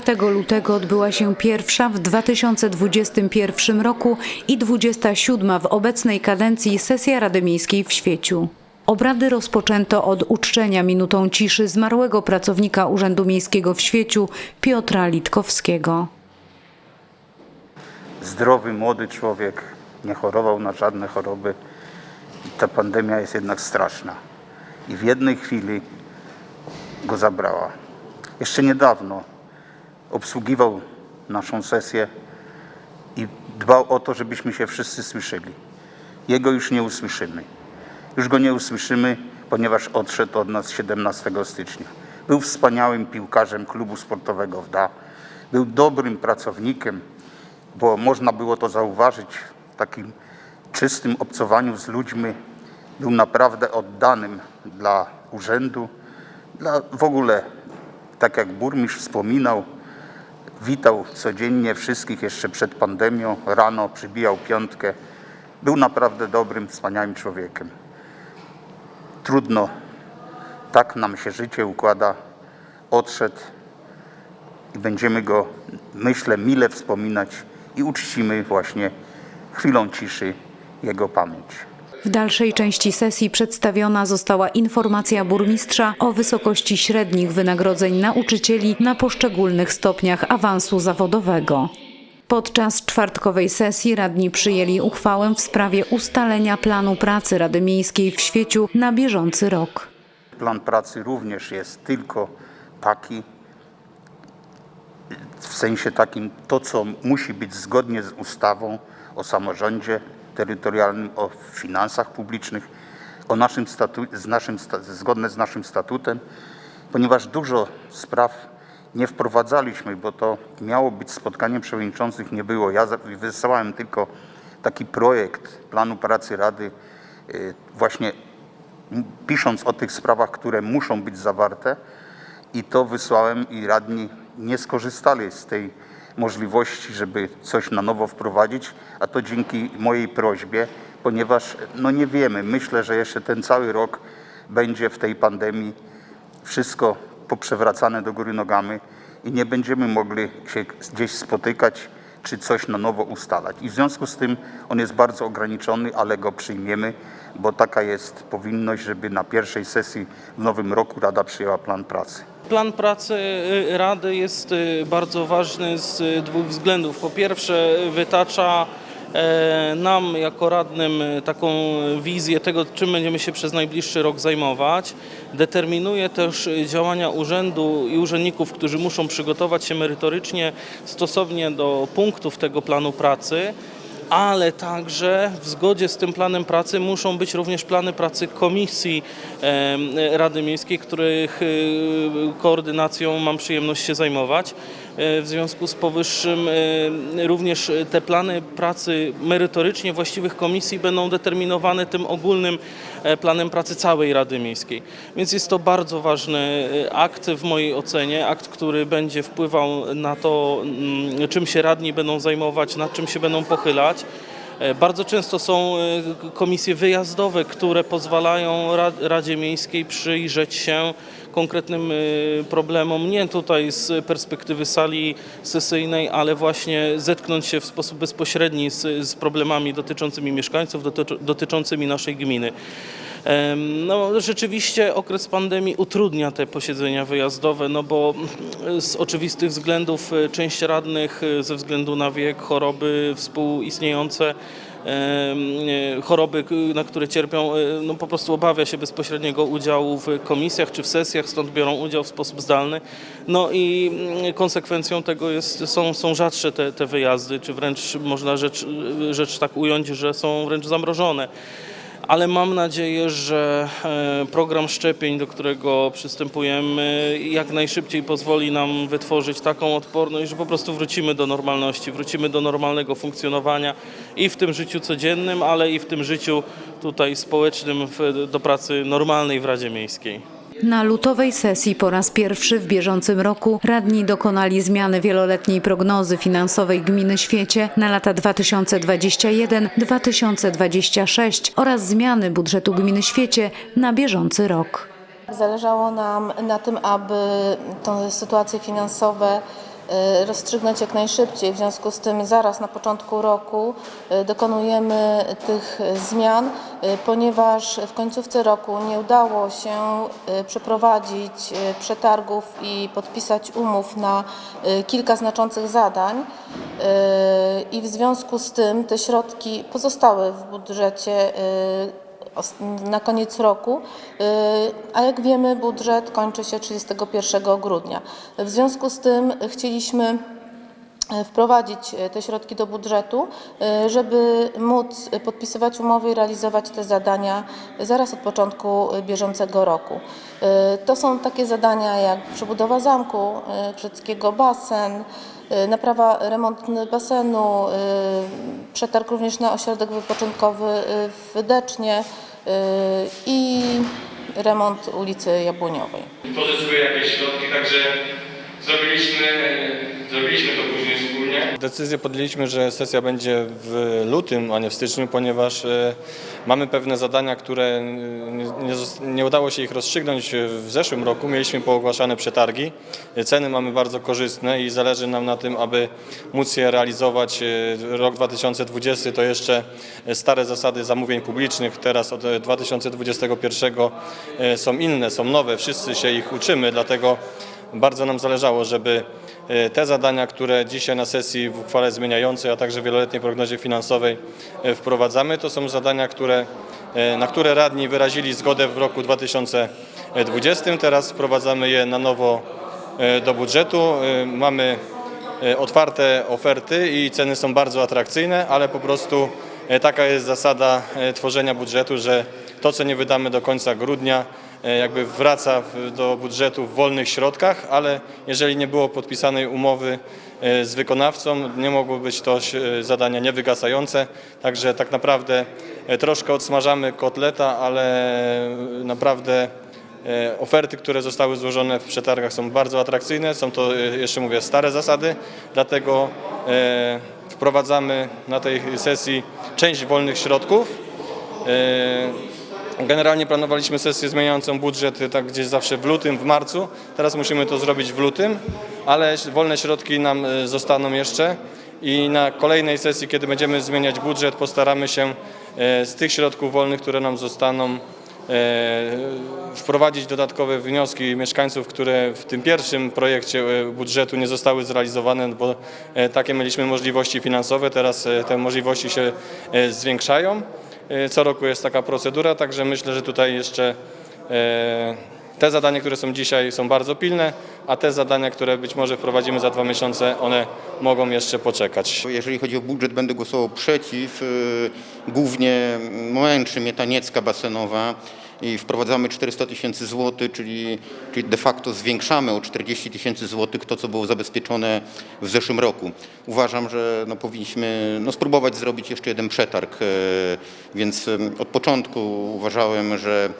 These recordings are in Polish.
4 lutego odbyła się pierwsza w 2021 roku i 27 w obecnej kadencji sesja Rady Miejskiej w Świeciu. Obrady rozpoczęto od uczczenia minutą ciszy zmarłego pracownika Urzędu Miejskiego w Świeciu Piotra Litkowskiego. zdrowy, młody człowiek, nie chorował na żadne choroby. Ta pandemia jest jednak straszna. I w jednej chwili go zabrała. Jeszcze niedawno obsługiwał naszą sesję i dbał o to, żebyśmy się wszyscy słyszeli. Jego już nie usłyszymy. Już go nie usłyszymy, ponieważ odszedł od nas 17 stycznia. Był wspaniałym piłkarzem klubu sportowego WDA. Był dobrym pracownikiem, bo można było to zauważyć w takim czystym obcowaniu z ludźmi. Był naprawdę oddanym dla urzędu, dla w ogóle, tak jak burmistrz wspominał, witał codziennie wszystkich jeszcze przed pandemią, rano przybijał piątkę. Był naprawdę dobrym, wspaniałym człowiekiem. Trudno, tak nam się życie układa. Odszedł i będziemy go, myślę, mile wspominać i uczcimy właśnie chwilą ciszy jego pamięć. W dalszej części sesji przedstawiona została informacja burmistrza o wysokości średnich wynagrodzeń nauczycieli na poszczególnych stopniach awansu zawodowego. Podczas czwartkowej sesji radni przyjęli uchwałę w sprawie ustalenia planu pracy Rady Miejskiej w Świeciu na bieżący rok. Plan pracy również jest tylko taki, w sensie takim, to co musi być zgodnie z ustawą o samorządzie terytorialnym, o finansach publicznych, o naszym statu, z naszym, zgodne z naszym statutem, ponieważ dużo spraw nie wprowadzaliśmy, bo to miało być spotkanie przewodniczących, nie było. Ja wysyłałem tylko taki projekt planu pracy Rady, y, właśnie pisząc o tych sprawach, które muszą być zawarte i to wysłałem i radni nie skorzystali z tej możliwości, żeby coś na nowo wprowadzić, a to dzięki mojej prośbie, ponieważ no nie wiemy, myślę, że jeszcze ten cały rok będzie w tej pandemii wszystko poprzewracane do góry nogami i nie będziemy mogli się gdzieś spotykać czy coś na nowo ustalać. I w związku z tym on jest bardzo ograniczony, ale go przyjmiemy, bo taka jest powinność, żeby na pierwszej sesji w nowym roku Rada przyjęła plan pracy. Plan pracy y, Rady jest y, bardzo ważny z y, dwóch względów. Po pierwsze, wytacza e, nam jako radnym taką wizję tego, czym będziemy się przez najbliższy rok zajmować. Determinuje też działania urzędu i urzędników, którzy muszą przygotować się merytorycznie stosownie do punktów tego planu pracy ale także w zgodzie z tym planem pracy muszą być również plany pracy komisji Rady Miejskiej, których y, koordynacją mam przyjemność się zajmować. E, W związku z powyższym e, również te plany pracy merytorycznie właściwych komisji będą determinowane tym ogólnym e, planem pracy całej Rady Miejskiej. Więc jest to bardzo ważny akt w mojej ocenie, akt, który będzie wpływał na to, mm, czym się radni będą zajmować, nad czym się będą pochylać. E, Bardzo często są e, komisje wyjazdowe, które pozwalają Ra- Radzie Miejskiej przyjrzeć się konkretnym e, problemom, nie tutaj z perspektywy sali sesyjnej, ale właśnie zetknąć się w sposób bezpośredni z, z problemami dotyczącymi mieszkańców, doty, dotyczącymi naszej gminy. No, rzeczywiście okres pandemii utrudnia te posiedzenia wyjazdowe, no bo z oczywistych względów e, część radnych e, ze względu na wiek, choroby współistniejące, e, choroby, na które cierpią, no po prostu obawia się bezpośredniego udziału w komisjach czy w sesjach, stąd biorą udział w sposób zdalny. No i mm, konsekwencją tego jest, są, są rzadsze te, te wyjazdy, czy wręcz można rzecz, rzecz tak ująć, że są wręcz zamrożone ale mam nadzieję, że e, program szczepień, do którego przystępujemy, jak najszybciej pozwoli nam wytworzyć taką odporność, że po prostu wrócimy do normalności, wrócimy do normalnego funkcjonowania i w tym życiu codziennym, ale i w tym życiu tutaj społecznym do pracy normalnej w Radzie Miejskiej. Na lutowej sesji po raz pierwszy w bieżącym roku radni dokonali zmiany wieloletniej prognozy finansowej gminy Świecie na lata 2021-2026 oraz zmiany budżetu gminy Świecie na bieżący rok. Zależało nam na tym, aby te sytuacje finansowe rozstrzygnąć jak najszybciej. W związku z tym zaraz na początku roku y, dokonujemy tych zmian, y, ponieważ w końcówce roku nie udało się przeprowadzić przetargów i podpisać umów na kilka znaczących zadań. I w związku z tym te środki pozostały w budżecie na koniec roku, y, a jak wiemy budżet kończy się 31 grudnia. W związku z tym chcieliśmy wprowadzić e, te środki do budżetu, e, żeby móc podpisywać umowy i realizować te zadania zaraz od początku e, bieżącego roku. E, To są takie zadania jak przebudowa zamku e, grzeckiego, basen, e, naprawa, remont basenu, e, przetarg również na ośrodek wypoczynkowy e, w Decznie e, i remont ulicy Jabłoniowej. pozyskuje jakieś środki, także zrobiliśmy, zrobiliśmy to później wspólnie. Decyzję podjęliśmy, że sesja będzie w lutym, a nie w styczniu, ponieważ e, mamy pewne zadania, które e, nie, nie, nie udało się ich rozstrzygnąć w zeszłym roku. Mieliśmy poogłaszane przetargi. Ceny mamy bardzo korzystne i zależy nam na tym, aby móc je realizować. E, Rok 2020 to jeszcze stare zasady zamówień publicznych. Teraz od e, 2021 e, są inne, są nowe. Wszyscy się ich uczymy, dlatego bardzo nam zależało, żeby e, te zadania, które dzisiaj na sesji w uchwale zmieniającej, a także w wieloletniej prognozie finansowej e, wprowadzamy, to są zadania, które, e, na które radni wyrazili zgodę w roku 2020. Teraz wprowadzamy je na nowo do budżetu. Mamy otwarte oferty i ceny są bardzo atrakcyjne, ale po prostu taka jest zasada tworzenia budżetu, że to, co nie wydamy do końca grudnia, jakby wraca do budżetu w wolnych środkach, ale jeżeli nie było podpisanej umowy e, z wykonawcą, nie mogły być to e, zadania niewygasające, także tak naprawdę e, troszkę odsmażamy kotleta, ale naprawdę E, Oferty, które zostały złożone w przetargach są bardzo atrakcyjne. Są to, e, jeszcze mówię, stare zasady, dlatego e, wprowadzamy na tej sesji część wolnych środków. Generalnie planowaliśmy sesję zmieniającą budżet e, tak gdzieś zawsze w lutym, w marcu. Teraz musimy to zrobić w lutym, ale wolne środki nam e, zostaną jeszcze i na kolejnej sesji, kiedy będziemy zmieniać budżet, postaramy się e, z tych środków wolnych, które nam zostaną, wprowadzić dodatkowe wnioski mieszkańców, które w tym pierwszym projekcie budżetu nie zostały zrealizowane, bo takie mieliśmy możliwości finansowe, teraz te możliwości się zwiększają. E, Co roku jest taka procedura, także myślę, że tutaj jeszcze e, te zadania, które są dzisiaj są bardzo pilne, a te zadania, które być może wprowadzimy za dwa miesiące, one mogą jeszcze poczekać. Jeżeli chodzi o budżet, będę głosował przeciw. y, Głównie Męczy, Mietaniecka basenowa i wprowadzamy 400 tysięcy złotych, czyli, czyli de facto zwiększamy o 40 tysięcy złotych to, co było zabezpieczone w zeszłym roku. Uważam, że no, powinniśmy no, spróbować zrobić jeszcze jeden przetarg, y, więc od początku uważałem, że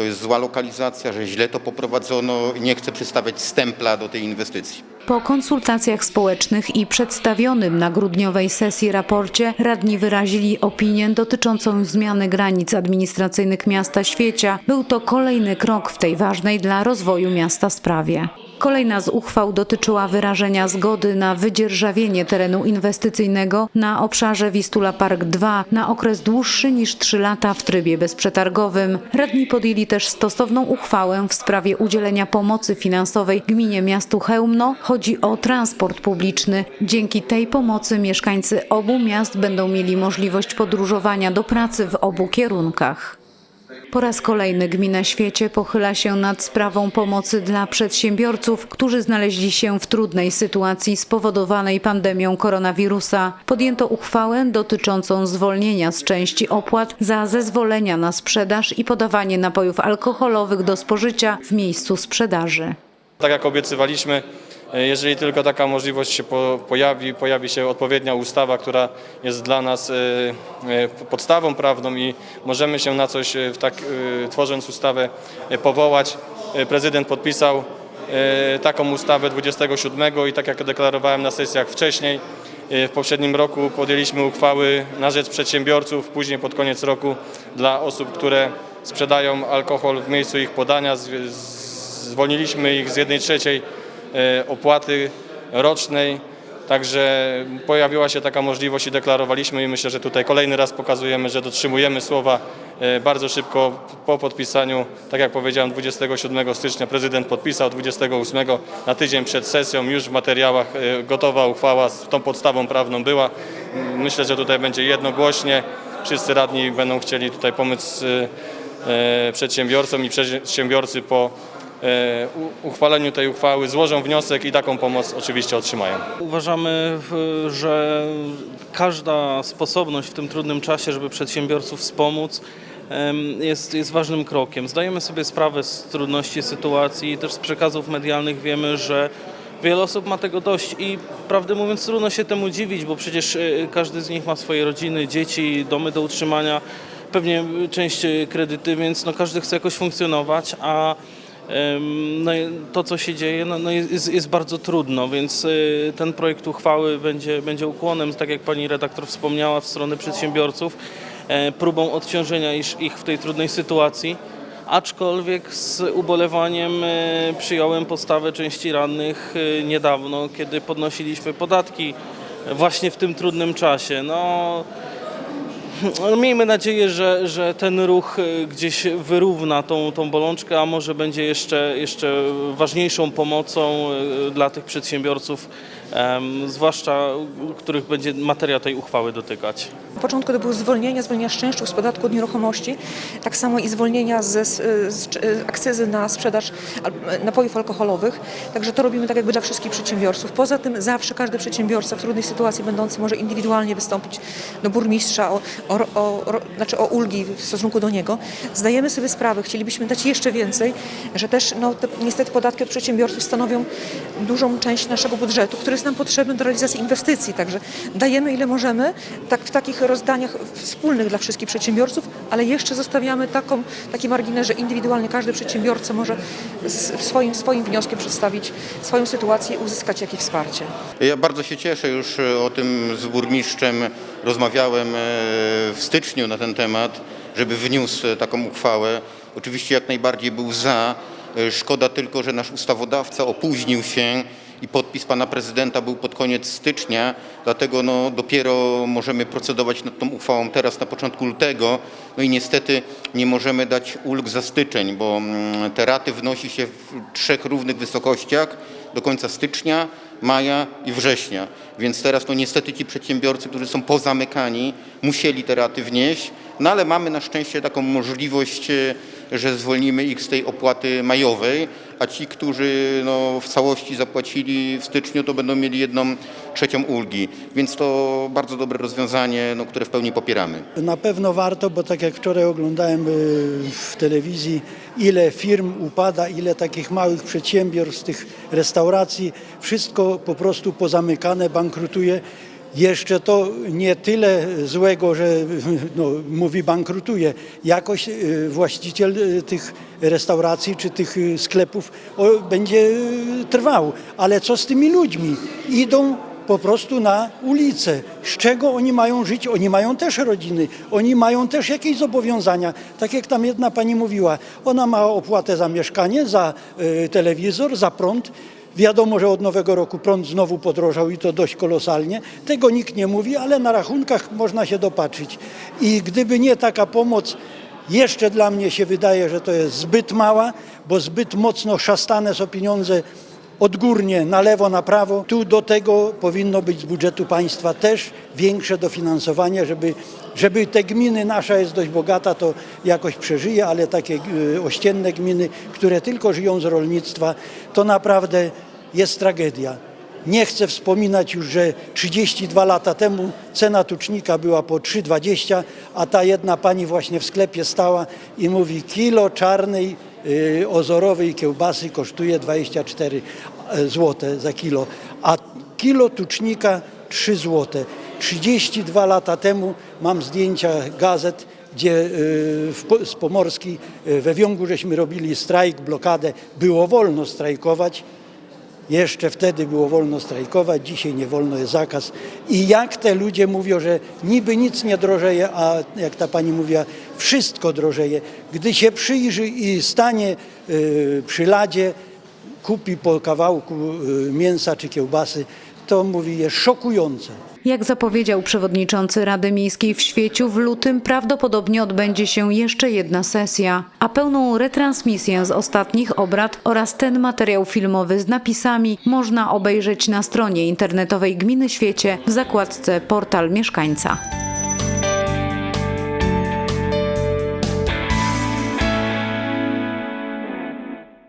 to jest zła lokalizacja, że źle to poprowadzono i nie chcę przystawiać stempla do tej inwestycji. Po konsultacjach społecznych i przedstawionym na grudniowej sesji raporcie radni wyrazili opinię dotyczącą zmiany granic administracyjnych miasta Świecia. Był to kolejny krok w tej ważnej dla rozwoju miasta sprawie. Kolejna z uchwał dotyczyła wyrażenia zgody na wydzierżawienie terenu inwestycyjnego na obszarze Wistula Park 2 na okres dłuższy niż 3 lata w trybie bezprzetargowym. Radni podjęli też stosowną uchwałę w sprawie udzielenia pomocy finansowej gminie miastu Chełmno. Chodzi o transport publiczny. Dzięki tej pomocy mieszkańcy obu miast będą mieli możliwość podróżowania do pracy w obu kierunkach. Po raz kolejny gmina Świecie pochyla się nad sprawą pomocy dla przedsiębiorców, którzy znaleźli się w trudnej sytuacji spowodowanej pandemią koronawirusa. Podjęto uchwałę dotyczącą zwolnienia z części opłat za zezwolenia na sprzedaż i podawanie napojów alkoholowych do spożycia w miejscu sprzedaży. Tak jak obiecywaliśmy, jeżeli tylko taka możliwość się po, pojawi, pojawi się odpowiednia ustawa, która jest dla nas e, e, podstawą prawną i możemy się na coś, e, tak, e, tworząc ustawę, e, powołać. E, Prezydent podpisał e, taką ustawę 27 i tak jak deklarowałem na sesjach wcześniej, e, w poprzednim roku podjęliśmy uchwały na rzecz przedsiębiorców, później pod koniec roku dla osób, które sprzedają alkohol w miejscu ich podania. Zwolniliśmy ich z jednej trzeciej e, opłaty rocznej. Także pojawiła się taka możliwość i deklarowaliśmy i myślę, że tutaj kolejny raz pokazujemy, że dotrzymujemy słowa e, bardzo szybko po podpisaniu. Tak jak powiedziałem 27 stycznia prezydent podpisał, 28 na tydzień przed sesją już w materiałach e, gotowa uchwała z tą podstawą prawną była. Myślę, że tutaj będzie jednogłośnie. Wszyscy radni będą chcieli tutaj pomóc e, e, przedsiębiorcom i przedsiębiorcy po e, uchwaleniu tej uchwały złożą wniosek i taką pomoc oczywiście otrzymają. Uważamy, że każda sposobność w tym trudnym czasie, żeby przedsiębiorców wspomóc, jest, jest ważnym krokiem. Zdajemy sobie sprawę z trudności sytuacji i też z przekazów medialnych wiemy, że wiele osób ma tego dość i prawdę mówiąc trudno się temu dziwić, bo przecież e, każdy z nich ma swoje rodziny, dzieci, domy do utrzymania, pewnie część e, kredyty, więc no każdy chce jakoś funkcjonować, a No, to, co się dzieje, no, no jest, jest bardzo trudno, więc y, ten projekt uchwały będzie, będzie ukłonem, tak jak pani redaktor wspomniała, w stronę przedsiębiorców, e, próbą odciążenia ich w tej trudnej sytuacji. Aczkolwiek z ubolewaniem e, przyjąłem postawę części radnych e, niedawno, kiedy podnosiliśmy podatki właśnie w tym trudnym czasie. No, no, miejmy nadzieję, że, że ten ruch y, gdzieś wyrówna tą, tą bolączkę, a może będzie jeszcze, jeszcze ważniejszą pomocą y, dla tych przedsiębiorców, zwłaszcza których będzie materia tej uchwały dotykać. Na początku to były zwolnienia, zwolnienia z z podatku od nieruchomości, tak samo i zwolnienia ze, z, z akcyzy na sprzedaż al- napojów alkoholowych. Także to robimy tak jakby dla wszystkich przedsiębiorców. Poza tym zawsze każdy przedsiębiorca w trudnej sytuacji będący może indywidualnie wystąpić do burmistrza o, o, o, o, znaczy o ulgi w stosunku do niego. Zdajemy sobie sprawę, chcielibyśmy dać jeszcze więcej, że też no, te, niestety podatki od przedsiębiorców stanowią dużą część naszego budżetu, który jest nam potrzebny do realizacji inwestycji. Także dajemy ile możemy, tak w takich rozdaniach wspólnych dla wszystkich przedsiębiorców, ale jeszcze zostawiamy taką, taki margines, że indywidualnie każdy przedsiębiorca może swoim, swoim wnioskiem przedstawić swoją sytuację i uzyskać jakieś wsparcie. Ja bardzo się cieszę, już e, o tym z burmistrzem rozmawiałem e, w styczniu na ten temat, żeby wniósł e, taką uchwałę. Oczywiście jak najbardziej był za. Szkoda tylko, że nasz ustawodawca opóźnił się i podpis pana prezydenta był pod koniec stycznia, dlatego no dopiero możemy procedować nad tą uchwałą teraz na początku lutego. No i niestety nie możemy dać ulg za styczeń, bo mm, te raty wnosi się w trzech równych wysokościach do końca stycznia, maja i września. Więc teraz no niestety ci przedsiębiorcy, którzy są pozamykani, musieli te raty wnieść, no ale mamy na szczęście taką możliwość, e, że zwolnimy ich z tej opłaty majowej, a ci, którzy no, w całości zapłacili w styczniu, to będą mieli jedną trzecią ulgi. Więc to bardzo dobre rozwiązanie, no, które w pełni popieramy. Na pewno warto, bo tak jak wczoraj oglądałem y, w telewizji, ile firm upada, ile takich małych przedsiębiorstw, tych restauracji, wszystko po prostu pozamykane, bankrutuje. Jeszcze to nie tyle złego, że no, mówi bankrutuje. Jakoś y, właściciel y, tych restauracji czy tych y, sklepów będzie trwał. Ale co z tymi ludźmi? Idą po prostu na ulicę. Z czego oni mają żyć? Oni mają też rodziny, oni mają też jakieś zobowiązania. Tak jak tam jedna pani mówiła, ona ma opłatę za mieszkanie, za telewizor, za prąd. Wiadomo, że od nowego roku prąd znowu podrożał i to dość kolosalnie. Tego nikt nie mówi, ale na rachunkach można się dopatrzyć. I gdyby nie taka pomoc, jeszcze dla mnie się wydaje, że to jest zbyt mała, bo zbyt mocno szastane są pieniądze odgórnie, na lewo, na prawo. Tu do tego powinno być z budżetu państwa też większe dofinansowanie, żeby, żeby te gminy, nasza jest dość bogata, to jakoś przeżyje, ale takie y, ościenne gminy, które tylko żyją z rolnictwa, to naprawdę jest tragedia. Nie chcę wspominać już, że 32 lata temu cena tucznika była po 3,20, a ta jedna pani właśnie w sklepie stała i mówi kilo czarnej ozorowej kiełbasy kosztuje 24 zł za kilo, a kilo tucznika 3 zł. 32 lata temu mam zdjęcia gazet, gdzie y, z Pomorskiej y, we Wiągu żeśmy robili strajk, blokadę. Było wolno strajkować, jeszcze wtedy było wolno strajkować, dzisiaj nie wolno, jest zakaz. I jak te ludzie mówią, że niby nic nie drożeje, a jak ta pani mówiła, wszystko drożeje. Gdy się przyjrzy i stanie y, przy ladzie, kupi po kawałku y, mięsa czy kiełbasy, to mówi jest szokujące. Jak zapowiedział przewodniczący Rady Miejskiej w Świeciu, w lutym prawdopodobnie odbędzie się jeszcze jedna sesja, a pełną retransmisję z ostatnich obrad oraz ten materiał filmowy z napisami można obejrzeć na stronie internetowej Gminy Świecie w zakładce Portal Mieszkańca.